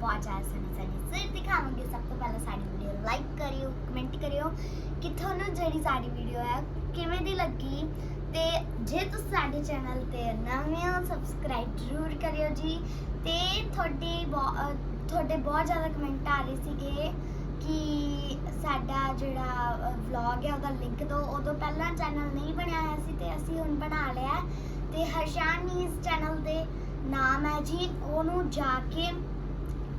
ਬਹੁਤ ਜ਼ਿਆਦਾ ਸੋਹਣੀ ਸੋਹਣੀ ਸਿਰ ਦਿਖਾਵਾਂਗੇ ਸਭ ਤੋਂ ਪਹਿਲਾਂ ਸਾਡੀ ਵੀਡੀਓ ਲਾਈਕ ਕਰਿਓ ਕਮੈਂਟ ਕਰਿਓ ਕਿ ਤੁਹਾਨੂੰ ਜਿਹੜੀ ਸਾਡੀ ਵੀਡੀਓ ਹੈ ਕਿਵੇਂ ਦੀ ਲੱਗੀ ਤੇ ਜੇ ਤੁਸੀਂ ਸਾਡੇ ਚੈਨਲ ਤੇ ਨਵੇਂ ਹੋ ਸਬਸਕ੍ਰਾਈਬ ਜ਼ਰੂਰ ਕਰਿਓ ਜੀ ਤੇ ਤੁਹਾਡੀ ਬਹੁ- ਤੁਹਾਡੇ ਬਹੁਤ ਜ਼ਿਆਦਾ ਕਮੈਂਟ ਆ ਰਹੇ ਸੀਗੇ ਕਿ ਸਾਡਾ ਜਿਹੜਾ ਵਲੌਗ ਹੈ ਉਹਦਾ ਲਿੰਕ ਦਿਓ ਉਦੋਂ ਪਹਿਲਾਂ ਚੈਨਲ ਨਹੀਂ ਬਣਿਆ ਹੋਇਆ ਸੀ ਤੇ ਅਸੀਂ ਹੁਣ ਬਣਾ ਲਿਆ ਹੈ। ਤੇ ਹਰਸ਼ਾਨ ਨੀਜ਼ ਚੈਨਲ ਦੇ ਨਾਮ ਹੈ ਜੀ, ਉਹਨੂੰ ਜਾ ਕੇ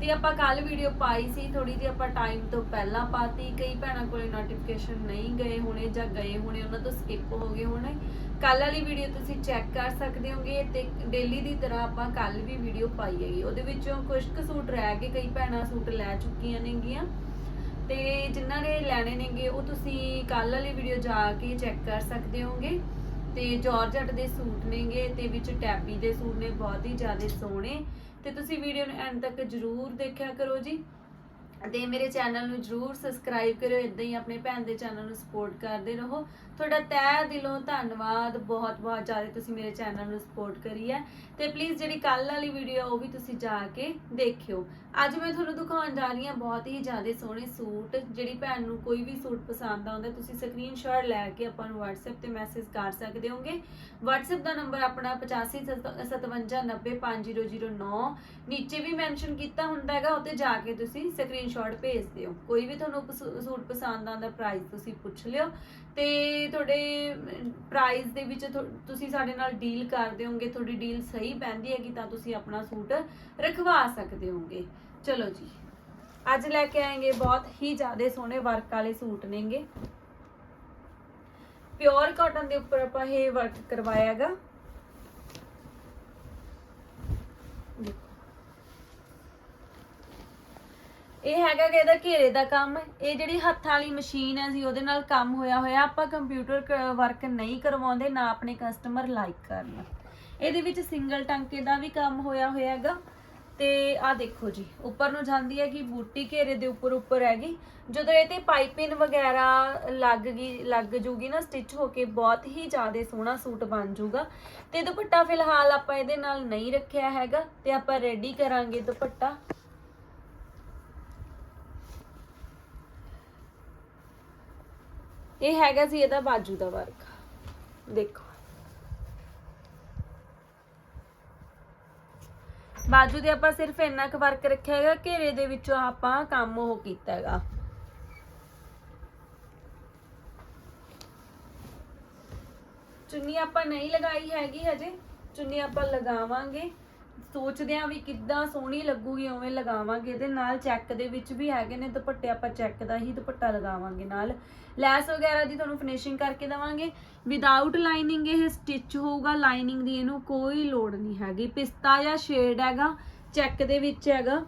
ਤੇ ਆਪਾਂ ਕੱਲ ਵੀਡੀਓ ਪਾਈ ਸੀ ਥੋੜੀ ਜਿਹੀ ਆਪਾਂ ਟਾਈਮ ਤੋਂ ਪਹਿਲਾਂ ਪਾਤੀ, ਕਈ ਭੈਣਾਂ ਕੋਲੇ ਨੋਟੀਫਿਕੇਸ਼ਨ ਨਹੀਂ ਗਏ ਹੋਣੇ ਜਾਂ ਗਏ ਹੋਣੇ, ਉਹਨਾਂ ਤੋਂ ਸਕਿਪ ਹੋ ਗਏ ਹੋਣੇ। ਕੱਲ ਵਾਲੀ ਵੀਡੀਓ ਤੁਸੀਂ ਚੈੱਕ ਕਰ ਸਕਦੇ ਹੋਗੇ ਤੇ ਡੇਲੀ ਦੀ ਤਰ੍ਹਾਂ ਆਪਾਂ ਕੱਲ ਵੀ ਵੀਡੀਓ ਪਾਈ ਹੈਗੀ। ਉਹਦੇ ਵਿੱਚੋਂ ਕੁਝ ਕੁ ਸੂਟ ਰਹਿ ਗਏ ਕਈ ਭੈਣਾਂ ਸੂਟ ਲੈ ਚੁੱਕੀਆਂ ਨੇਗੀਆਂ। ਤੇ ਜਿਨ੍ਹਾਂ ਨੇ ਲੈਣੇ ਨੇਗੇ, ਉਹ ਤੁਸੀਂ ਕੱਲ ਵਾਲੀ ਵੀਡੀਓ ਜਾ ਕੇ ਚੈੱਕ ਕਰ ਸਕਦੇ ਹੋਗੇ। ਤੇ ਜਾਰਜਟ ਦੇ ਸੂਟ ਨੇਗੇ ਤੇ ਵਿੱਚ ਟੈਬੀ ਦੇ ਸੂਟ ਨੇ, ਬਹੁਤ ਹੀ ਜ਼ਿਆਦਾ ਸੋਹਣੇ। ਤੇ ਤੁਸੀਂ ਵੀਡੀਓ ਨੂੰ ਐਂਡ ਤੱਕ ਜਰੂਰ ਦੇਖਿਆ ਕਰੋ ਜੀ। ਤੇ ਮੇਰੇ ਚੈਨਲ ਨੂੰ ਜਰੂਰ ਸਬਸਕ੍ਰਾਈਬ ਕਰਿਓ ਇਦਾਂ ਹੀ ਆਪਣੇ ਭੈਣ ਦੇ ਚੈਨਲ ਨੂੰ ਸਪੋਰਟ ਕਰਦੇ ਰਹੋ। ਤੁਹਾਡਾ ਤਹਿ ਦਿਲੋਂ ਧੰਨਵਾਦ, ਬਹੁਤ ਬਹੁਤ ਜ਼ਿਆਦਾ ਤੁਸੀਂ ਮੇਰੇ ਚੈਨਲ ਨੂੰ ਸਪੋਰਟ ਕਰੀ ਹੈ। ਤੇ ਪਲੀਜ਼ ਜਿਹੜੀ ਕੱਲ ਵਾਲੀ ਵੀਡੀਓ ਉਹ ਵੀ ਤੁਸੀਂ ਜਾ ਕੇ ਦੇਖਿਓ। ਅੱਜ ਮੈਂ ਤੁਹਾਨੂੰ ਦਿਖਾਉਣ ਜਾ ਰਹੀ ਹਾਂ ਬਹੁਤ ਹੀ ਜ਼ਿਆਦਾ ਸੋਹਣੇ ਸੂਟ। ਜਿਹੜੀ ਭੈਣ ਨੂੰ ਕੋਈ ਵੀ ਸੂਟ ਪਸੰਦ ਆਉਂਦਾ, ਤੁਸੀਂ ਸਕਰੀਨਸ਼ਾਟ ਲੈ ਕੇ ਆਪਾਂ ਨੂੰ WhatsApp ਤੇ ਮੈਸੇਜ ਕਰ ਸਕਦੇ ਹੋਗੇ। WhatsApp ਦਾ ਨੰਬਰ ਆਪਣਾ 8557905009 ਨੀਚੇ ਵੀ ਮੈਂਸ਼ਨ ਕੀਤਾ ਹੁੰਦਾ ਹੈਗਾ, ਉੱਤੇ ਜਾ ਕੇ ਤੁਸੀਂ ਸਕਰੀਨਸ਼ਾਟ ਭੇਜ ਦਿਓ। ਕੋਈ ਵੀ ਤੁਹਾਨੂੰ ਸੂਟ ਪਸੰਦ ਆਉਂਦਾ ਪ੍ਰਾਈਸ ਤੁਸੀਂ ਪੁੱਛ ਲਿਓ। ਤੇ ਤੁਹਾਡੇ ਪ੍ਰਾਈਸ ਦੇ ਵਿੱਚ ਤੁਸੀਂ ਸਾਡੇ ਨਾਲ ਡੀਲ ਕਰਦੇ ਹੋਗੇ ਤੁਹਾਡੀ ਡੀਲ ਸਹੀ ਪੈਂਦੀ ਹੈਗੀ ਤਾਂ ਤੁਸੀਂ ਆਪਣਾ ਸੂਟ ਰਖਵਾ ਸਕਦੇ ਹੋਗੇ ਚਲੋ ਜੀ, ਅੱਜ ਲੈ ਕੇ ਆਏਗੇ ਬਹੁਤ ਹੀ ਜ਼ਿਆਦਾ ਸੋਹਣੇ ਵਰਕ ਵਾਲੇ ਸੂਟ ਨੇਗੇ। ਪਿਓਰ ਕਾਟਨ ਦੇ ਉੱਪਰ ਆਪਾਂ ਇਹ ਵਰਕ ਕਰਵਾਇਆਗਾ ਇਹ ਹੈਗਾ ਕਿ ਇਹਦਾ ਘੇਰੇ ਦਾ ਕੰਮ ਇਹ ਜਿਹੜੀ ਹੱਥਾਂ ਵਾਲੀ ਮਸ਼ੀਨ ਹੈ ਜੀ, ਉਹਦੇ ਨਾਲ ਕੰਮ ਹੋਇਆ ਹੋਇਆ। ਆਪਾਂ ਕੰਪਿਊਟਰ ਵਰਕ ਨਹੀਂ ਕਰਵਾਉਂਦੇ, ਨਾ ਆਪਣੇ ਕਸਟਮਰ ਲਾਈਕ ਕਰਨ। ਇਹਦੇ ਵਿੱਚ ਸਿੰਗਲ ਟਾਂਕੇ ਦਾ ਵੀ ਕੰਮ ਹੋਇਆ ਹੋਇਆ ਹੈਗਾ। ਤੇ ਆ ਦੇਖੋ ਜੀ, ਉੱਪਰ ਨੂੰ ਜਾਂਦੀ ਹੈ ਕਿ ਬੂਟੀ ਘੇਰੇ ਦੇ ਉੱਪਰ ਉੱਪਰ ਹੈਗੀ। ਜਦੋਂ ਇਹ ਤੇ ਪਾਈਪਿੰਗ ਵਗੈਰਾ ਲੱਗ ਗਈ, ਲੱਗ ਜੂਗੀ ਨਾ ਸਟਿਚ ਹੋ ਕੇ ਬਹੁਤ ਹੀ ਜ਼ਿਆਦਾ ਸੋਹਣਾ ਸੂਟ ਬਣ ਜੂਗਾ। ਤੇ ਦੁਪੱਟਾ ਫਿਲਹਾਲ ਆਪਾਂ ਇਹਦੇ ਨਾਲ ਨਹੀਂ ਰੱਖਿਆ ਹੈਗਾ। ਤੇ ਆਪਾਂ ਰੈਡੀ ਕਰਾਂਗੇ ਦੁਪੱਟਾ। ਇਹ ਹੈਗਾ ਸੀ ਇਹਦਾ ਬਾਜੂ ਦਾ ਵਰਕ ਦੇਖੋ। ਬਾਜੂ ਦੇ ਆਪਾਂ ਸਿਰਫ ਇੰਨਾ ਕੁ ਵਰਕ ਰੱਖਿਆ ਹੈਗਾ, ਘੇਰੇ ਦੇ ਵਿੱਚੋਂ ਆਪਾਂ ਕੰਮ ਉਹ ਕੀਤਾ ਹੈਗਾ। ਚੁੰਨੀ ਆਪਾਂ ਨਹੀਂ ਲਗਾਈ ਹੈਗੀ ਹਜੇ। ਚੁੰਨੀ ਆਪਾਂ ਲਗਾਵਾਂਗੇ। ਸੋਚਦੇ ਆਂ ਵੀ ਕਿੱਦਾਂ ਸੋਹਣੀ ਲੱਗੂਗੀ, ਉਵੇਂ ਲਗਾਵਾਂਗੇ। ਇਹਦੇ ਨਾਲ ਚੈੱਕ ਦੇ ਵਿੱਚ ਵੀ ਹੈਗੇ ਨੇ ਦੁਪੱਟੇ, ਆਪਾਂ ਚੈੱਕ ਦਾ ਹੀ ਦੁਪੱਟਾ ਲਗਾਵਾਂਗੇ ਨਾਲ। ਲੈਸ ਵਗੈਰਾ ਦੀ ਤੁਹਾਨੂੰ ਫਿਨਿਸ਼ਿੰਗ ਕਰਕੇ ਦਵਾਂਗੇ। ਵਿਦਆਊਟ ਲਾਈਨਿੰਗ ਇਹ ਸਟਿਚ ਹੋਊਗਾ ਲਾਈਨਿੰਗ ਦੀ ਇਹਨੂੰ ਕੋਈ ਲੋੜ ਨਹੀਂ ਹੈਗੀ। ਪਿਸਤਾ ਜਾਂ ਸ਼ੇਡ ਹੈਗਾ ਚੈੱਕ ਦੇ ਵਿੱਚ ਹੈਗਾ।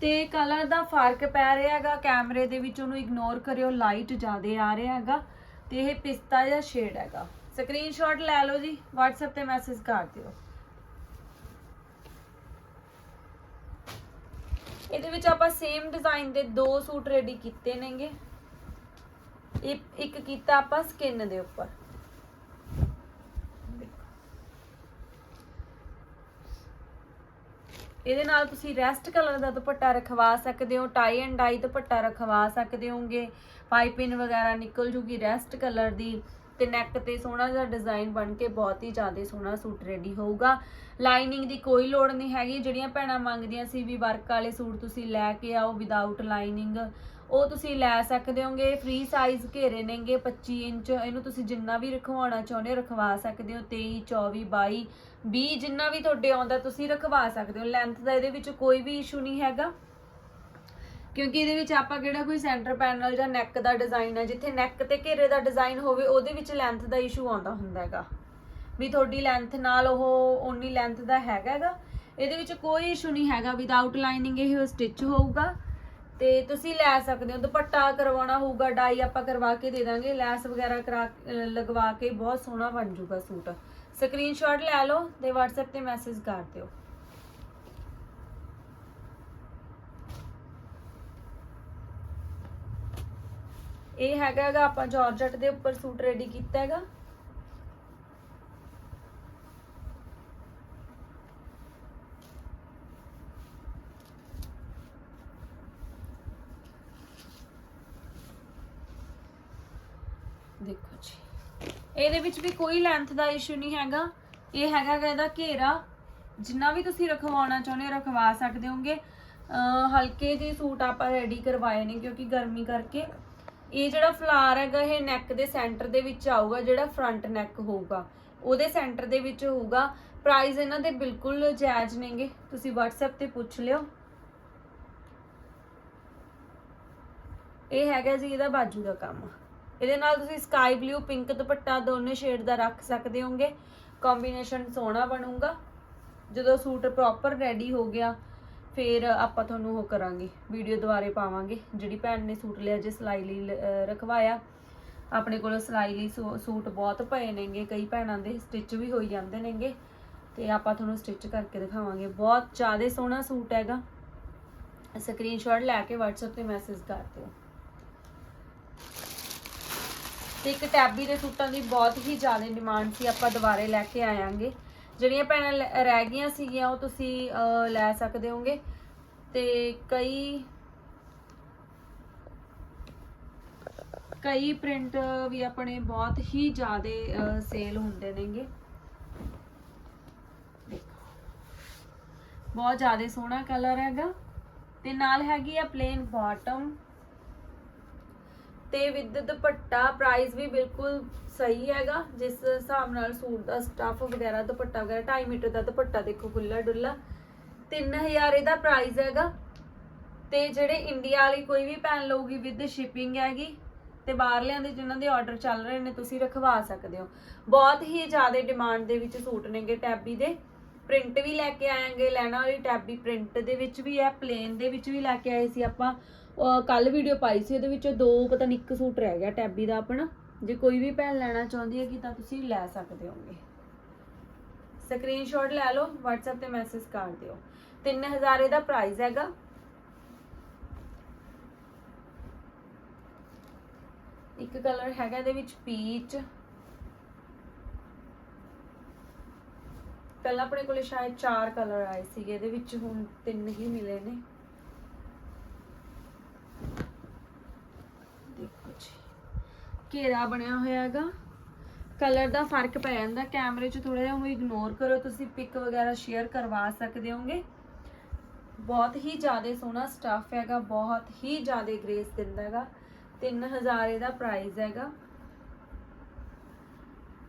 ਤੇ ਕਲਰ ਦਾ ਫ਼ਰਕ ਪੈ ਰਿਹਾ ਹੈਗਾ, ਕੈਮਰੇ ਦੇ ਵਿੱਚ ਉਹਨੂੰ ਇਗਨੋਰ ਕਰਿਓ ਲਾਈਟ ਜ਼ਿਆਦਾ ਆ ਰਿਹਾ ਹੈਗਾ। ਤੇ ਇਹ ਪਿਸਤਾ ਜਾਂ ਸ਼ੇਡ ਹੈਗਾ। ਸਕਰੀਨਸ਼ਾਟ ਲੈ ਲਓ ਜੀ, WhatsApp ਤੇ ਮੈਸੇਜ ਕਰ ਦਿਓ। ਇਹਦੇ ਵਿੱਚ ਆਪਾਂ ਸੇਮ ਡਿਜ਼ਾਈਨ ਦੇ ਦੋ ਸੂਟ ਰੈਡੀ ਕੀਤੇ ਨੇਗੇ। ਇੱਕ ਕੀਤਾ ਆਪਾਂ ਸਕਿਨ ਦੇ ਉੱਪਰ। ਇਹਦੇ ਨਾਲ ਤੁਸੀਂ ਰੈਸਟ ਕਲਰ ਦਾ ਦੁਪੱਟਾ ਰਖਵਾ ਸਕਦੇ ਹੋ ਟਾਈ ਐਂਡ ਡਾਈ ਦੁਪੱਟਾ ਰਖਵਾ ਸਕਦੇ ਹੋਗੇ। ਪਾਈਪਿੰਗ ਵਗੈਰਾ ਨਿਕਲ ਜੂਗੀ ਰੈਸਟ ਕਲਰ ਦੀ। ਤੇ ਨੈਕ ਤੇ ਸੋਹਣਾ ਜਿਹਾ ਡਿਜ਼ਾਈਨ ਬਣ ਕੇ ਬਹੁਤ ਹੀ ਜ਼ਿਆਦਾ ਸੋਹਣਾ ਸੂਟ ਰੈਡੀ ਹੋਊਗਾ। ਲਾਈਨਿੰਗ ਦੀ ਕੋਈ ਲੋੜ ਨਹੀਂ ਹੈਗੀ, ਜਿਹੜੀਆਂ ਭੈਣਾਂ ਮੰਗਦੀਆਂ ਸੀ ਵੀ ਵਰਕ ਵਾਲੇ ਸੂਟ ਤੁਸੀਂ ਲੈ ਕੇ ਆਓ ਵਿਦਆਊਟ ਲਾਈਨਿੰਗ ਉਹ ਤੁਸੀਂ ਲੈ ਸਕਦੇ ਹੋਗੇ। ਫ੍ਰੀ ਸਾਈਜ਼ ਘੇਰੇ ਨੇਗੇ 25 ਇੰਚ, ਇਹਨੂੰ ਤੁਸੀਂ ਜਿੰਨਾ ਵੀ ਰਖਵਾਉਣਾ ਚਾਹੁੰਦੇ ਹੋ ਰਖਵਾ ਸਕਦੇ ਹੋ 23 24 22 20 ਜਿੰਨਾ ਵੀ ਤੁਹਾਡੇ ਆਉਂਦਾ ਤੁਸੀਂ ਰਖਵਾ ਸਕਦੇ ਹੋ। ਲੈਂਥ ਦਾ ਇਹਦੇ ਵਿੱਚ ਕੋਈ ਵੀ ਇਸ਼ੂ ਨਹੀਂ ਹੈਗਾ। ਕਿਉਂਕਿ ਇਹਦੇ ਵਿੱਚ ਆਪਾਂ ਕਿਹੜਾ ਕੋਈ ਸੈਂਟਰ ਪੈਨਲ ਜਾਂ ਨੈਕ ਦਾ ਡਿਜ਼ਾਈਨ ਹੈ, ਜਿੱਥੇ ਨੈਕ ਤੇ ਘੇਰੇ ਦਾ ਡਿਜ਼ਾਈਨ ਹੋਵੇ, ਉਹਦੇ ਵਿੱਚ ਲੈਂਥ ਦਾ ਇਸ਼ੂ ਆਉਂਦਾ ਹੁੰਦਾ ਹੈਗਾ। ਵੀ ਤੁਹਾਡੀ ਲੈਂਥ ਨਾਲ ਉਹ ਓਨੀ ਲੈਂਥ ਦਾ ਹੈਗਾ ਹੈਗਾ। ਇਹਦੇ ਵਿੱਚ ਕੋਈ ਇਸ਼ੂ ਨਹੀਂ ਹੈਗਾ ਵਿਦਆਊਟ ਲਾਈਨਿੰਗ ਇਹ ਸਟਿਚ ਹੋਊਗਾ। ਤੇ ਤੁਸੀਂ ਲੈ ਸਕਦੇ ਹੋ, ਦੁਪੱਟਾ ਕਰਵਾਉਣਾ ਹੋਊਗਾ ਡਾਈ ਆਪਾਂ ਕਰਵਾ ਕੇ ਦੇ ਦਾਂਗੇ। ਲੈਸ ਵਗੈਰਾ ਕਰਾ ਲਗਵਾ ਕੇ ਬਹੁਤ ਸੋਹਣਾ ਬਣ ਜਾਊਗਾ ਸੂਟ। ਸਕਰੀਨਸ਼ਾਟ ਲੈ ਲਓ ਤੇ WhatsApp ਤੇ ਮੈਸੇਜ ਕਰ ਦਿਓ। ਇਹ ਹੈਗਾ ਹੈਗਾ, ਆਪਾਂ ਜਾਰਜਟ ਦੇ ਉੱਪਰ ਸੂਟ ਰੈਡੀ ਕੀਤਾ ਹੈਗਾ। ਦੇਖੋ ਜੀ। ਇਹਦੇ ਵਿੱਚ ਵੀ ਕੋਈ ਲੈਂਥ ਦਾ ਇਸ਼ੂ ਨਹੀਂ ਹੈਗਾ। ਇਹ ਹੈਗਾ ਗਾ ਇਹਦਾ ਘੇਰਾ। ਜਿੰਨਾ ਵੀ ਤੁਸੀਂ ਰਖਵਾਉਣਾ ਚਾਹੁੰਦੇ ਹੋ, ਰਖਵਾ ਸਕਦੇ ਹੋਗੇ। ਅਹ ਹਲਕੇ ਜਿਹੇ ਸੂਟ ਆਪਾਂ ਰੈਡੀ ਕਰਵਾਏ ਨੇ, ਕਿਉਂਕਿ ਗਰਮੀ ਕਰਕੇ। ਇਹ ਜਿਹੜਾ ਫਲਾਰ ਹੈਗਾ, ਇਹ ਨੈਕ ਦੇ ਸੈਂਟਰ ਦੇ ਵਿੱਚ ਆਊਗਾ, ਜਿਹੜਾ ਫਰੰਟ ਨੈਕ ਹੋਊਗਾ। ਉਹਦੇ ਸੈਂਟਰ ਦੇ ਵਿੱਚ ਹੋਊਗਾ। ਪ੍ਰਾਈਸ ਇਹਨਾਂ ਦੇ ਬਿਲਕੁਲ ਜਾਇਜ਼ ਨੇਗੇ। ਤੁਸੀਂ WhatsApp ਤੇ ਪੁੱਛ ਲਿਓ। ਇਹ ਹੈਗਾ ਜੀ, ਇਹਦਾ ਬਾਜੂ ਦਾ ਕੰਮ। ਇਹਦੇ ਨਾਲ ਤੁਸੀਂ ਸਕਾਈ ਬਲੂ ਪਿੰਕ ਦੁਪੱਟਾ ਦੋਨੇ ਸ਼ੇਡ ਦਾ ਰੱਖ ਸਕਦੇ ਹੋਗੇ। ਕੰਬੀਨੇਸ਼ਨ ਸੋਹਣਾ ਬਣੂਗਾ। ਜਦੋਂ ਸੂਟ ਪ੍ਰੋਪਰ ਰੈਡੀ ਹੋ ਗਿਆ ਫਿਰ ਆਪਾਂ ਤੁਹਾਨੂੰ ਉਹ ਕਰਾਂਗੇ, ਵੀਡੀਓ ਦੁਬਾਰੇ ਪਾਵਾਂਗੇ। ਜਿਹੜੀ ਭੈਣ ਨੇ ਸੂਟ ਲਿਆ, ਜੇ ਸਿਲਾਈ ਲਈ ਲ- ਰਖਵਾਇਆ। ਆਪਣੇ ਕੋਲ ਸਿਲਾਈ ਲਈ ਸੂ- ਸੂਟ ਬਹੁਤ ਪਏ ਨੇਗੇ, ਕਈ ਭੈਣਾਂ ਦੇ ਸਟਿਚ ਵੀ ਹੋਈ ਜਾਂਦੇ ਨੇਗੇ। ਤੇ ਆਪਾਂ ਤੁਹਾਨੂੰ ਸਟਿਚ ਕਰਕੇ ਦਿਖਾਵਾਂਗੇ। ਬਹੁਤ ਜ਼ਿਆਦਾ ਸੋਹਣਾ ਸੂਟ ਹੈਗਾ। ਸਕਰੀਨਸ਼ਾਟ ਲੈ ਕੇ WhatsApp ਤੇ ਮੈਸੇਜ ਕਰ ਦਿਓ। ਤੇ ਇੱਕ ਟੈਬੀ ਦੇ ਸੂਟਾਂ ਦੀ ਬਹੁਤ ਹੀ ਜ਼ਿਆਦਾ ਡਿਮਾਂਡ ਸੀ। ਆਪਾਂ ਦੁਬਾਰੇ ਲੈ ਕੇ ਆਵਾਂਗੇ ਜਿਹੜੀਆਂ ਭੈਣਾਂ ਲੈ- ਰਹਿ ਗਈਆਂ ਸੀਗੀਆਂ ਉਹ ਤੁਸੀਂ ਅਹ, ਲੈ ਸਕਦੇ ਹੋਗੇ ਤੇ ਕਈ ਕਈ ਪ੍ਰਿੰਟ ਵੀ ਆਪਣੇ ਬਹੁਤ ਹੀ ਜ਼ਿਆਦਾ ਸੇਲ ਹੁੰਦੇ ਨੇਗੇ। ਬਹੁਤ ਜ਼ਿਆਦਾ ਸੋਹਣਾ ਕਲਰ ਹੈਗਾ। ਤੇ ਨਾਲ ਹੈਗੀ ਆ ਪਲੇਨ ਬਾਟਮ ਤੇ ਵਿਦ ਦੁਪੱਟਾ ਪ੍ਰਾਈਸ ਵੀ ਬਿਲਕੁਲ ਸਹੀ ਹੈਗਾ, ਜਿਸ ਹਿਸਾਬ ਨਾਲ ਸੂਟ ਦਾ ਸਟੱਫ ਵਗੈਰਾ, ਦੁਪੱਟਾ ਵਗੈਰਾ 2.5 ਮੀਟਰ ਦਾ ਦੁਪੱਟਾ ਦੇਖੋ ਖੁੱਲਾ ਡੁੱਲਾ 3000 ਇਹਦਾ ਪ੍ਰਾਈਸ ਹੈਗਾ। ਤੇ ਜਿਹੜੇ ਇੰਡੀਆ ਵਾਲੀ ਕੋਈ ਵੀ ਭੈਣ ਲਊਗੀ ਵਿਦ ਸ਼ਿਪਿੰਗ ਹੈਗੀ, ਤੇ ਬਾਹਰਲਿਆਂ ਦੇ ਜਿਨ੍ਹਾਂ ਦੇ ਆਰਡਰ ਚੱਲ ਰਹੇ ਨੇ, ਤੁਸੀਂ ਰਖਵਾ ਸਕਦੇ ਹੋ। ਬਹੁਤ ਹੀ ਜ਼ਿਆਦਾ ਡਿਮਾਂਡ ਦੇ ਵਿੱਚ ਸੂਟ ਨੇਗੇ ਟੈਬੀ ਦੇ। ਪ੍ਰਿੰਟ ਵੀ ਲੈ ਕੇ ਆਏਗੇ, ਲੈਣਾ ਵਾਲੀ ਟੈਬੀ ਪ੍ਰਿੰਟ ਦੇ ਵਿੱਚ ਵੀ ਹੈ ਪਲੇਨ ਦੇ ਵਿੱਚ ਵੀ ਲੈ ਕੇ ਆਏ ਸੀ ਆਪਾਂ। ਕੱਲ ਵੀਡੀਓ ਪਾਈ ਸੀ, ਉਹਦੇ ਵਿੱਚੋਂ ਦੋ ਪਤਾ ਨਹੀਂ ਇੱਕ ਸੂਟ ਰਹਿ ਗਿਆ ਟੈਬੀ ਦਾ ਆਪਣਾ। ਜੇ ਕੋਈ ਵੀ ਭੈਣ ਲੈਣਾ ਚਾਹੁੰਦੀ ਹੈ ਕਿ ਤਾਂ ਤੁਸੀਂ ਲੈ ਸਕਦੇ ਹੋਗੇ। ਸਕਰੀਨਸ਼ਾਟ ਲੈ ਲਓ, WhatsApp ਤੇ ਮੈਸੇਜ ਕਰ ਦਿਓ। 3000 ਇਹਦਾ ਪ੍ਰਾਈਸ ਹੈਗਾ। ਇੱਕ ਕਲਰ ਹੈਗਾ ਇਹਦੇ ਵਿੱਚ ਪੀਚ ਪਹਿਲਾਂ ਆਪਣੇ ਕੋਲੇ ਸ਼ਾਇਦ ਚਾਰ ਕਲਰ ਆਏ ਸੀਗੇ, ਇਹਦੇ ਵਿੱਚ ਹੁਣ ਤਿੰਨ ਹੀ ਮਿਲੇ ਨੇ ਦੇਖੋ ਜੀ ਘੇਰਾ ਬਣਿਆ ਹੋਇਆ ਹੈਗਾ ਕਲਰ ਦਾ ਫ਼ਰਕ ਪੈ ਜਾਂਦਾ ਕੈਮਰੇ 'ਚ ਥੋੜਾ ਜਿਹਾ ਉਹਨੂੰ ਇਗਨੋਰ ਕਰੋ, ਤੁਸੀਂ ਪਿਕ ਵਗੈਰਾ ਸ਼ੇਅਰ ਕਰਵਾ ਸਕਦੇ ਹੋਗੇ। ਬਹੁਤ ਹੀ ਜ਼ਿਆਦਾ ਸੋਹਣਾ ਸਟਫ ਹੈਗਾ, ਬਹੁਤ ਹੀ ਜ਼ਿਆਦਾ ਗ੍ਰੇਸ ਦਿੰਦਾ ਹੈਗਾ 3000 ਇਹਦਾ ਪ੍ਰਾਈਸ ਹੈਗਾ।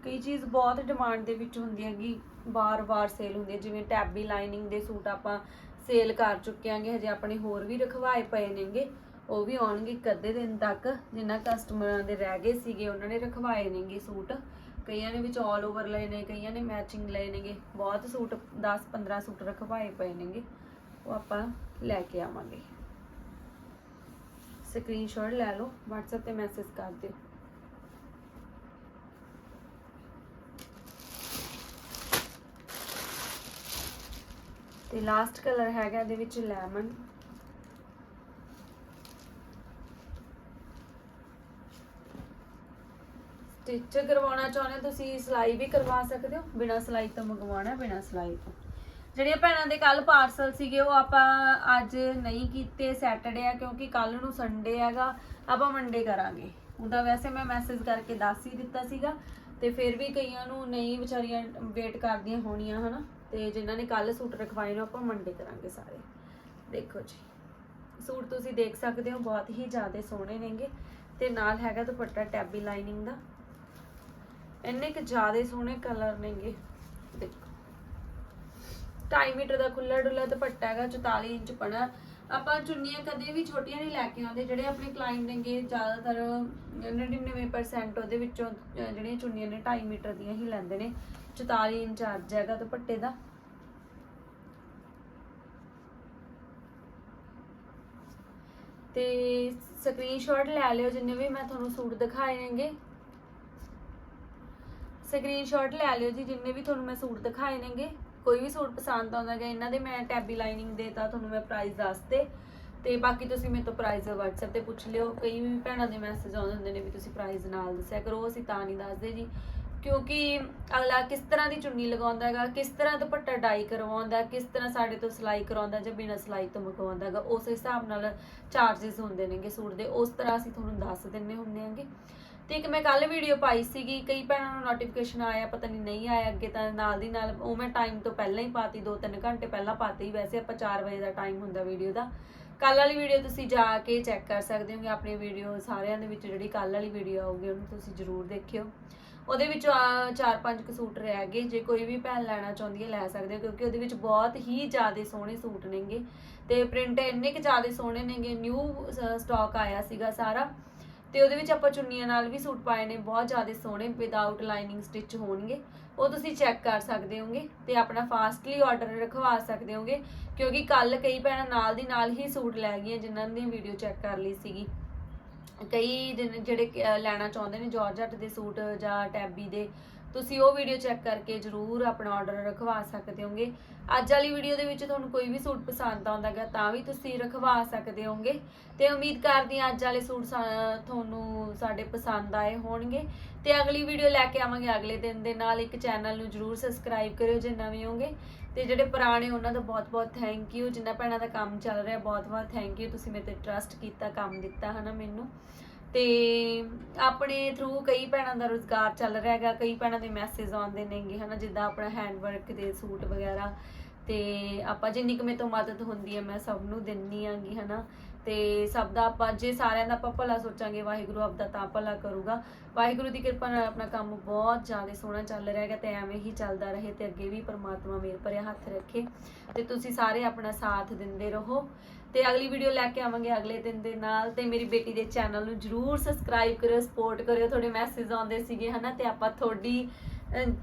ਕਈ ਚੀਜ਼ ਬਹੁਤ ਡਿਮਾਂਡ ਦੇ ਵਿੱਚ ਹੁੰਦੀ ਹੈਗੀ ਬਾਰ-ਬਾਰ ਸੇਲ ਹੁੰਦੀ ਹੈ, ਜਿਵੇਂ ਟੈਬੀ ਲਾਈਨਿੰਗ ਦੇ ਸੂਟ ਆਪਾਂ ਸੇਲ ਕਰ ਚੁੱਕੇ ਆਂਗੇ ਹਜੇ ਆਪਣੇ ਹੋਰ ਵੀ ਰਖਵਾਏ ਪਏ ਨੇਗੇ। ਉਹ ਵੀ ਆਉਣਗੇ ਇੱਕ ਅੱਧੇ ਦਿਨ ਤੱਕ। ਜਿੰਨਾ ਕਸਟਮਰਾਂ ਦੇ ਰਹਿ ਗਏ ਸੀਗੇ, ਉਹਨਾਂ ਨੇ ਰਖਵਾਏ ਨੇਗੇ ਸੂਟ। ਕਈਆਂ ਨੇ ਵਿੱਚ ਆਲ ਓਵਰ ਲਏ ਨੇ, ਕਈਆਂ ਨੇ ਮੈਚਿੰਗ ਲਏ ਨੇਗੇ। ਬਹੁਤ ਸੂਟ 10-15 ਸੂਟ ਰਖਵਾਏ ਪਏ ਨੇਗੇ। ਉਹ ਆਪਾਂ ਲੈ ਕੇ ਆਵਾਂਗੇ। ਸਕਰੀਨਸ਼ਾਟ ਲੈ ਲਓ, WhatsApp ਤੇ ਮੈਸੇਜ ਕਰ ਦਿਓ। ਤੇ ਲਾਸਟ ਕਲਰ ਹੈਗਾ ਇਹਦੇ ਵਿੱਚ ਲੈਮਨ ਸਟਿਚ ਕਰਵਾਉਣਾ ਚਾਹੁੰਦੇ ਹੋ, ਤੁਸੀਂ ਸਿਲਾਈ ਵੀ ਕਰਵਾ ਸਕਦੇ ਹੋ? ਬਿਨਾਂ ਸਿਲਾਈ ਤੋਂ ਮੰਗਵਾਉਣਾ ਬਿਨਾਂ ਸਿਲਾਈ ਤੋਂ? ਜਿਹੜੀਆਂ ਭੈਣਾਂ ਦੇ ਕੱਲ ਪਾਰਸਲ ਸੀਗੇ, ਉਹ ਆਪਾਂ ਅੱਜ ਨਹੀਂ ਕੀਤੇ ਸੈਟਰਡੇ ਆ, ਕਿਉਂਕਿ ਕੱਲ ਨੂੰ ਸੰਡੇ ਹੈਗਾ, ਆਪਾਂ ਮੰਡੇ ਕਰਾਂਗੇ। ਉਹਦਾ ਵੈਸੇ ਮੈਂ ਮੈਸੇਜ ਕਰਕੇ ਦੱਸ ਹੀ ਦਿੱਤਾ ਸੀਗਾ, ਤੇ ਫਿਰ ਵੀ ਕਈਆਂ ਨੂੰ ਨਹੀਂ ਵਿਚਾਰੀਆਂ ਵੇਟ ਕਰਦੀਆਂ ਹੋਣੀਆਂ, ਹਨਾ? ਤੇ ਜਿਨ੍ਹਾਂ ਨੇ ਕੱਲ ਸੂਟ ਰਖਵਾਏ ਨੇ ਆਪਾਂ ਮੰਡੇ ਕਰਾਂਗੇ ਸਾਰੇ। ਦੇਖੋ ਜੀ, ਸੂਟ ਤੁਸੀਂ ਦੇਖ ਸਕਦੇ ਹੋ, ਬਹੁਤ ਹੀ ਜ਼ਿਆਦਾ ਸੋਹਣੇ ਨੇਗੇ, ਤੇ ਨਾਲ ਹੈਗਾ ਦੁਪੱਟਾ ਟੈਬੀ ਲਾਈਨਿੰਗ ਦਾ। ਇੰਨੇ ਕਿ ਜ਼ਿਆਦਾ ਸੋਹਣੇ ਕਲਰ ਨੇਗੇ। ਦੇਖੋ। 2.5 ਮੀਟਰ ਦਾ ਖੁੱਲਾ ਡੁੱਲਾ ਦੁਪੱਟਾ ਹੈਗਾ 44 ਇੰਚ ਪਣਾ ਆਪਾਂ ਚੁੰਨੀਆਂ ਕਦੇ ਵੀ ਛੋਟੀਆਂ ਨਹੀਂ ਲੈ ਕੇ ਆਉਂਦੇ, ਜਿਹੜੇ ਆਪਣੇ ਕਲਾਇੰਟ ਨੇਗੇ, ਜ਼ਿਆਦਾਤਰ 99% ਉਹਦੇ ਵਿੱਚੋਂ ਜਿਹੜੀਆਂ ਚੁੰਨੀਆਂ ਨੇ 2.5 ਮੀਟਰ ਦੀਆਂ ਹੀ ਲੈਂਦੇ ਨੇ। 44 ਇੰਚ ਅਰਜ ਹੈਗਾ ਦੁਪੱਟੇ ਦਾ। ਤੇ ਸਕਰੀਨਸ਼ਾਟ ਲੈ ਲਿਓ, ਜਿੰਨੇ ਵੀ ਮੈਂ ਤੁਹਾਨੂੰ ਸੂਟ ਦਿਖਾਏ ਨੇਗੇ। ਸਕਰੀਨਸ਼ਾਟ ਲੈ ਲਿਓ ਜੀ, ਜਿੰਨੇ ਵੀ ਤੁਹਾਨੂੰ ਮੈਂ ਸੂਟ ਦਿਖਾਏ ਨੇਗੇ। ਕੋਈ ਵੀ ਸੂਟ ਪਸੰਦ ਆਉਂਦਾ ਗਿਆ ਇਹਨਾਂ ਦੇ ਮੈਂ ਟੈਬੀ ਲਾਈਨਿੰਗ ਦੇ ਤਾਂ ਤੁਹਾਨੂੰ ਮੈਂ ਪ੍ਰਾਈਸ ਦੱਸਤੇ। ਤੇ ਬਾਕੀ ਤੁਸੀਂ ਮੇਰੇ ਤੋਂ ਪ੍ਰਾਈਸ WhatsApp ਤੇ ਪੁੱਛ ਲਿਓ। ਕਈ ਵੀ ਭੈਣਾਂ ਦੇ ਮੈਸੇਜ ਆਉਂਦੇ ਹੁੰਦੇ ਨੇ ਵੀ ਤੁਸੀਂ ਪ੍ਰਾਈਸ ਨਾਲ ਦੱਸਿਆ ਕਰੋ, ਅਸੀਂ ਤਾਂ ਨਹੀਂ ਦੱਸਦੇ ਜੀ। ਕਿਉਂਕਿ ਅਗਲਾ ਕਿਸ ਤਰ੍ਹਾਂ ਦੀ ਚੁੰਨੀ ਲਗਾਉਂਦਾ ਹੈਗਾ, ਕਿਸ ਤਰ੍ਹਾਂ ਦੁਪੱਟਾ ਡਾਈ ਕਰਵਾਉਂਦਾ, ਕਿਸ ਤਰ੍ਹਾਂ ਸਾਡੇ ਤੋਂ ਸਿਲਾਈ ਕਰਵਾਉਂਦਾ ਜਾਂ ਬਿਨਾਂ ਸਿਲਾਈ ਤੋਂ ਮੰਗਵਾਉਂਦਾ ਹੈਗਾ, ਉਸ ਹਿਸਾਬ ਨਾਲ ਚਾਰजेस ਹੁੰਦੇ ਨੇਗੇ ਸੂਟ ਦੇ। ਉਸ ਤਰ੍ਹਾਂ ਅਸੀਂ ਤੁਹਾਨੂੰ ਦੱਸ ਦਿੰਨੇ ਹੁੰਨੇ ਆਂਗੇ ਤੇ ਇੱਕ ਮੈਂ ਕੱਲ ਵੀਡੀਓ ਪਾਈ ਸੀਗੀ, ਕਈ ਭੈਣਾਂ ਨੂੰ ਨੋਟੀਫਿਕੇਸ਼ਨ ਆਇਆ, ਪਤਾ ਨਹੀਂ ਨਹੀਂ ਆਇਆ ਅੱਗੇ ਤਾਂ ਨਾਲ ਦੀ ਨਾਲ ਉਹ ਮੈਂ ਟਾਈਮ ਤੋਂ ਪਹਿਲਾਂ ਹੀ ਪਾਤੀ 2-3 ਘੰਟੇ ਪਹਿਲਾਂ ਪਾਤੀ, ਵੈਸੇ ਆਪਾਂ 4 ਵਜੇ ਦਾ ਟਾਈਮ ਹੁੰਦਾ ਵੀਡੀਓ ਦਾ। ਕੱਲ ਵਾਲੀ ਵੀਡੀਓ ਤੁਸੀਂ ਜਾ ਕੇ ਚੈੱਕ ਕਰ ਸਕਦੇ ਹੋਗੇ, ਆਪਣੀ ਵੀਡੀਓ ਸਾਰਿਆਂ ਦੇ ਵਿੱਚ ਜਿਹੜੀ ਕੱਲ ਵਾਲੀ ਵੀਡੀਓ ਆਊਗੀ, ਉਹਨੂੰ ਤੁਸੀਂ ਜ਼ਰੂਰ ਦੇਖਿਓ। ਉਹਦੇ ਵਿੱਚ ਚਾਰ ਪੰਜ ਕੁ ਸੂਟ ਰਹਿ ਗਏ, ਜੇ ਕੋਈ ਵੀ ਭੈਣ ਲੈਣਾ ਚਾਹੁੰਦੀ ਹੈ, ਲੈ ਸਕਦੇ ਹੋ, ਕਿਉਂਕਿ ਉਹਦੇ ਵਿੱਚ ਬਹੁਤ ਹੀ ਜ਼ਿਆਦਾ ਸੋਹਣੇ ਸੂਟ ਨੇਗੇ। ਤੇ ਪ੍ਰਿੰਟ ਇੰਨੇ ਕਿ ਜ਼ਿਆਦਾ ਸੋਹਣੇ ਨੇਗੇ ਨਿਊ ਸਟਾਕ ਆਇਆ ਸੀਗਾ ਸਾਰਾ। ਤੇ ਉਹਦੇ ਵਿੱਚ ਆਪਾਂ ਚੁੰਨੀਆਂ ਨਾਲ ਵੀ ਸੂਟ ਪਾਏ ਨੇ, ਬਹੁਤ ਜ਼ਿਆਦਾ ਸੋਹਣੇ ਵਿਦਆਊਟ ਲਾਈਨਿੰਗ ਸਟਿਚ ਹੋਣਗੇ। ਉਹ ਤੁਸੀਂ ਚੈੱਕ ਕਰ ਸਕਦੇ ਹੋਗੇ ਤੇ ਆਪਣਾ ਫਾਸਟਲੀ ਆਰਡਰ ਰਖਵਾ ਸਕਦੇ ਹੋਗੇ ਕਿਉਂਕਿ ਕੱਲ ਕਈ ਭੈਣਾਂ ਨਾਲ ਦੀ ਨਾਲ ਹੀ ਸੂਟ ਲੈ ਗਈਆਂ ਜਿਨ੍ਹਾਂ ਨੇ ਵੀਡੀਓ ਚੈੱਕ ਕਰ ਲਈ ਸੀਗੀ। ਕਈ ਜਿਨ- ਜਿਹੜੇ ਲੈਣਾ ਚਾਹੁੰਦੇ ਨੇ ਜਾਰਜਟ ਦੇ ਸੂਟ ਜਾਂ ਟੈਬੀ ਦੇ ਤੁਸੀਂ ਉਹ ਵੀਡੀਓ ਚੈੱਕ ਕਰਕੇ ਜਰੂਰ ਆਪਣਾ ਆਰਡਰ ਰਖਵਾ ਸਕਦੇ ਹੋਗੇ। ਅੱਜ ਵਾਲੀ ਵੀਡੀਓ ਦੇ ਵਿੱਚ ਤੁਹਾਨੂੰ ਕੋਈ ਵੀ ਸੂਟ ਪਸੰਦ ਆਉਂਦਾ ਗਾ ਤਾਂ ਵੀ ਤੁਸੀਂ ਰਖਵਾ ਸਕਦੇ ਹੋਗੇ। ਤੇ ਉਮੀਦ ਕਰਦੀ ਹਾਂ ਅੱਜ ਵਾਲੇ ਸੂਟ ਤੁਹਾਨੂੰ ਸਾਡੇ ਪਸੰਦ ਆਏ ਹੋਣਗੇ। ਤੇ ਅਗਲੀ ਵੀਡੀਓ ਲੈ ਕੇ ਆਵਾਂਗੇ ਅਗਲੇ ਦਿਨ ਦੇ ਨਾਲ। ਇੱਕ ਚੈਨਲ ਨੂੰ ਜਰੂਰ ਸਬਸਕ੍ਰਾਈਬ ਕਰਿਓ ਜੇ ਨਵੇਂ ਹੋਗੇ। ਤੇ ਜਿਹੜੇ ਪੁਰਾਣੇ ਉਹਨਾਂ ਦਾ ਬਹੁਤ-ਬਹੁਤ ਥੈਂਕ ਯੂ ਜਿਨ੍ਹਾਂ ਭੈਣਾਂ ਦਾ ਕੰਮ ਚੱਲ ਰਿਹਾ ਬਹੁਤ-ਬਹੁਤ ਥੈਂਕ ਯੂ ਤੁਸੀਂ ਮੇਰੇ ਤੇ ਟਰਸਟ ਕੀਤਾ, ਕੰਮ ਦਿੱਤਾ, ਹਨਾ, ਮੈਨੂੰ। ਤੇ ਆਪਣੇ ਥਰੂ ਕਈ ਭੈਣਾਂ ਦਾ ਰੋਜ਼ਗਾਰ ਚੱਲ ਰਿਹਾ ਹੈਗਾ, ਕਈ ਭੈਣਾਂ ਦੇ ਮੈਸੇਜ ਆਉਂਦੇ ਨੇਗੇ ਹਨਾ, ਜਿੱਦਾਂ ਆਪਣਾ ਹੈਂਡਵਰਕ ਦੇ ਸੂਟ ਵਗੈਰਾ ਤੇ ਆਪਾਂ ਜਿੰਨੀ ਕੁ ਮੇਰੇ ਤੋਂ ਮਦਦ ਹੁੰਦੀ ਹੈ, ਮੈਂ ਸਭ ਨੂੰ ਦਿੰਨੀ ਆਂਗੀ ਹਨਾ, ਤੇ ਸਭ ਦਾ ਆਪਾਂ, ਜੇ ਸਾਰਿਆਂ ਦਾ ਆਪਾਂ ਭਲਾ ਸੋਚਾਂਗੇ, ਵਾਹਿਗੁਰੂ ਆਪਦਾ ਤਾਂ ਭਲਾ ਕਰੂਗਾ। ਵਾਹਿਗੁਰੂ ਦੀ ਕਿਰਪਾ ਨਾਲ ਆਪਣਾ ਕੰਮ ਬਹੁਤ ਜ਼ਿਆਦਾ ਸੋਹਣਾ ਚੱਲ ਰਿਹਾ ਹੈਗਾ ਤੇ ਐਵੇਂ ਹੀ ਚੱਲਦਾ ਰਹੇ ਤੇ ਅੱਗੇ ਵੀ ਪਰਮਾਤਮਾ ਮੇਰ ਭਰਿਆ ਹੱਥ ਰੱਖੇ ਤੇ ਤੁਸੀਂ ਸਾਰੇ ਆਪਣਾ ਸਾਥ ਦਿੰਦੇ ਰਹੋ। ਤੇ ਅਗਲੀ ਵੀਡੀਓ ਲੈ ਕੇ ਆਵਾਂਗੇ ਅਗਲੇ ਦਿਨ ਦੇ ਨਾਲ। ਤੇ ਮੇਰੀ ਬੇਟੀ ਦੇ ਚੈਨਲ ਨੂੰ ਜਰੂਰ ਸਬਸਕ੍ਰਾਈਬ ਕਰਿਓ ਸਪੋਰਟ ਕਰਿਓ। ਤੁਹਾਡੇ ਮੈਸੇਜ ਆਉਂਦੇ ਸੀਗੇ, ਹਨਾ? ਤੇ ਆਪਾਂ ਤੁਹਾਡੀ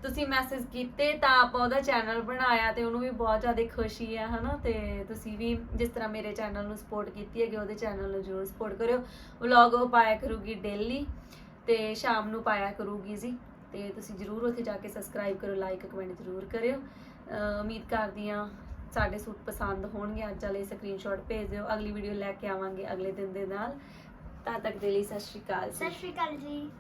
ਤੁਸੀਂ ਮੈਸੇਜ ਕੀਤੇ ਤਾਂ ਆਪਾਂ ਉਹਦਾ ਚੈਨਲ ਬਣਾਇਆ ਤੇ ਉਹਨੂੰ ਵੀ ਬਹੁਤ ਜ਼ਿਆਦਾ ਖੁਸ਼ੀ ਹੈ ਹਨਾ? ਤੇ ਤੁਸੀਂ ਵੀ ਜਿਸ ਤਰ੍ਹਾਂ ਮੇਰੇ ਚੈਨਲ ਨੂੰ ਸਪੋਰਟ ਕੀਤੀ ਹੈਗੀ, ਉਹਦੇ ਚੈਨਲ ਨੂੰ ਜਰੂਰ ਸਪੋਰਟ ਕਰਿਓ। ਵਲੌਗ ਉਹ ਪਾਇਆ ਕਰੂਗੀ ਡੇਲੀ ਤੇ ਸ਼ਾਮ ਨੂੰ ਪਾਇਆ ਕਰੂਗੀ ਜੀ। ਤੇ ਤੁਸੀਂ ਜਰੂਰ ਉੱਥੇ ਜਾ ਕੇ ਸਬਸਕ੍ਰਾਈਬ ਕਰੋ ਲਾਈਕ ਕਮੈਂਟ ਜਰੂਰ ਕਰਿਓ। ਉਮੀਦ ਕਰਦੀ ਹਾਂ ਸਾਡੇ ਸੂਟ ਪਸੰਦ ਹੋਣਗੇ, ਅੱਜ ਵਾਲੇ ਸਕਰੀਨਸ਼ਾਟ ਭੇਜ ਦਿਓ, ਅਗਲੀ ਵੀਡੀਓ ਲੈ ਕੇ ਆਵਾਂਗੇ ਅਗਲੇ ਦਿਨ ਦੇ ਨਾਲ। ਤਦ ਤੱਕ ਦੇ ਲਈ ਸਤਿ ਸ਼੍ਰੀ ਅਕਾਲ ਸਤਿ ਸ਼੍ਰੀ ਅਕਾਲ ਜੀ।